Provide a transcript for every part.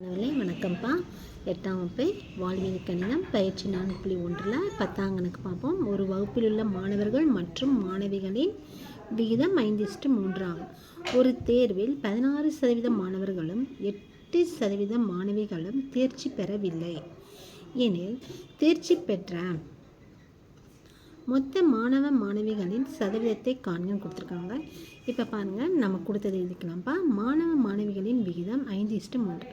மாணவர்களே வணக்கம்ப்பா. எட்டாம் வகுப்பு வாழ்வியல் கணிதம் பயிற்சி நான்கு புள்ளி ஒன்றில் பத்தாம் கணக்கு பார்ப்போம். ஒரு வகுப்பில் உள்ள மாணவர்கள் மற்றும் மாணவிகளின் விகிதம் ஐந்து இஸ்டு மூன்றாகும் ஒரு தேர்வில் பதினாறு சதவீத மாணவர்களும் எட்டு சதவீத மாணவிகளும் தேர்ச்சி பெறவில்லை. எனில் தேர்ச்சி பெற்ற மொத்த மாணவ மாணவிகளின் சதவீதத்தை காண்கன்னு கொடுத்துருக்காங்க. இப்போ பாருங்கள் நம்ம கொடுத்தது எழுதிக்கலாம்ப்பா. மாணவ மாணவிகளின் விகிதம் ஐந்து இஷ்டம் மூன்று.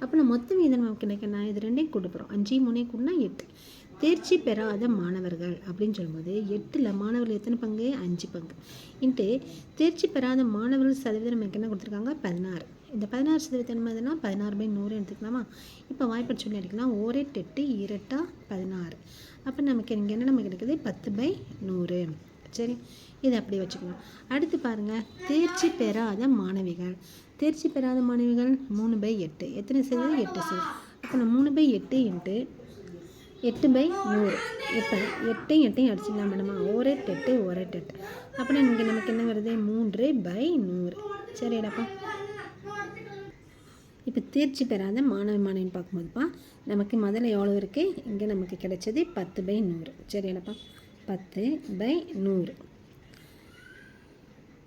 அப்போ நம்ம மொத்த விகிதம் நமக்கு கிடைக்கணும் இது ரெண்டையும் கூட்ட போகிறோம் அஞ்சு மூணே கூடனா எட்டு. தேர்ச்சி பெறாத மாணவர்கள் அப்படின்னு சொல்லும்போது எட்டில் மாணவர்கள் எத்தனை பங்கு? அஞ்சு பங்கு. இன்ட்டு தேர்ச்சி பெறாத மாணவர்கள் சதவீதம் நமக்கு என்ன கொடுத்துருக்காங்க? பதினாறு. இந்த பதினாறு சதவீதம் என்னதுன்னா பதினாறு பை நூறு எடுத்துக்கலாமா? இப்போ வாய்ப்பு சொல்லி எடுக்கலாம். ஒரே எட்டு இரட்டா பதினாறு. அப்போ நமக்கு இங்கே என்ன நமக்கு கிடைக்குது? பத்து பை நூறு. சரி இதை அப்படியே வச்சுக்கலாம் அடுத்து பாருங்கள் தேர்ச்சி பெறாத மாணவிகள். தேர்ச்சி பெறாத மாணவிகள் மூணு பை எட்டு. எத்தனை சதவீதம் எட்டு சீர் அப்போ நான் மூணு பை எட்டு இன்ட்டு எட்டு பை நூறு. எட்டு எட்டையும் எட்டையும் அடிச்சிடலாம் மேடமா ஒரே எட்டு ஒரே எட்டு அப்படின்னா இங்கே நமக்கு என்ன வருது? மூன்று பை நூறு. சரிடாப்பா. இப்போ தேர்ச்சி பெறாத மாணவ மாணவின்னு பார்க்கும்போதுப்பா நமக்கு முதல்ல எவ்வளோ இருக்குது இங்கே நமக்கு கிடைச்சது பத்து பை நூறு. சரியானப்பா. பத்து பை நூறு.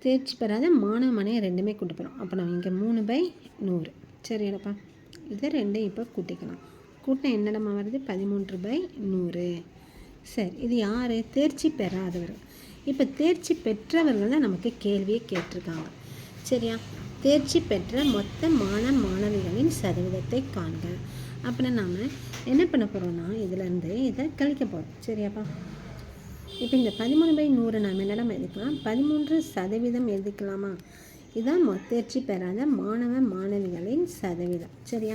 தேர்ச்சி பெறாத மாணவ ரெண்டுமே கூட்டு போகிறோம் அப்போ நம்ம இங்கே மூணு பை நூறு. சரியானப்பா இதை ரெண்டையும் இப்போ கூட்டிக்கலாம். கூட்டினா என்னடமா வருது? பதிமூன்று பை நூறு. சரி இது யார்? தேர்ச்சி பெறாதவர். இப்போ தேர்ச்சி பெற்றவர்கள் தான் நமக்கு கேள்வியை கேட்டிருக்காங்க. சரியா? தேர்ச்சி பெற்ற மொத்த மாணவ மாணவிகளின் சதவீதத்தை காண்க. அப்படின்னா நாம் என்ன பண்ண போகிறோம்னா இதுலேருந்து இதை கழிக்க போகிறோம் சரியாப்பா? இப்போ இந்த பதிமூணு பை நூறு நம்ம என்னெல்லாம் எழுதிக்கலாம் பதிமூன்று சதவீதம் எழுதிக்கலாமா? இதுதான் மொ- தேர்ச்சி பெறாத மாணவ மாணவிகளின் சதவீதம். சரியா?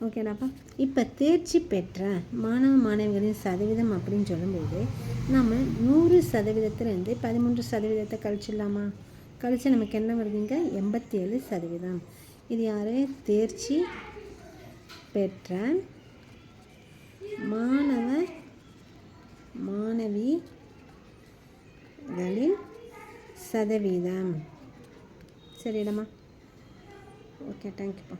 ஓகேடாப்பா. இப்போ தேர்ச்சி பெற்ற மாணவ மாணவிகளின் சதவீதம் அப்படின்னு சொல்லும்போது நம்ம நூறு சதவீதத்துலேருந்து பதிமூன்று சதவீதத்தை கழிச்சிடலாமா? கழிச்சு நமக்கு என்ன வருதுங்க எண்பத்தி ஏழு சதவீதம். இது யார்? தேர்ச்சி பெற்ற மாணவ மாணவிகளின் சதவீதம். சரிடம்மா ஓகே தேங்க்யூப்பா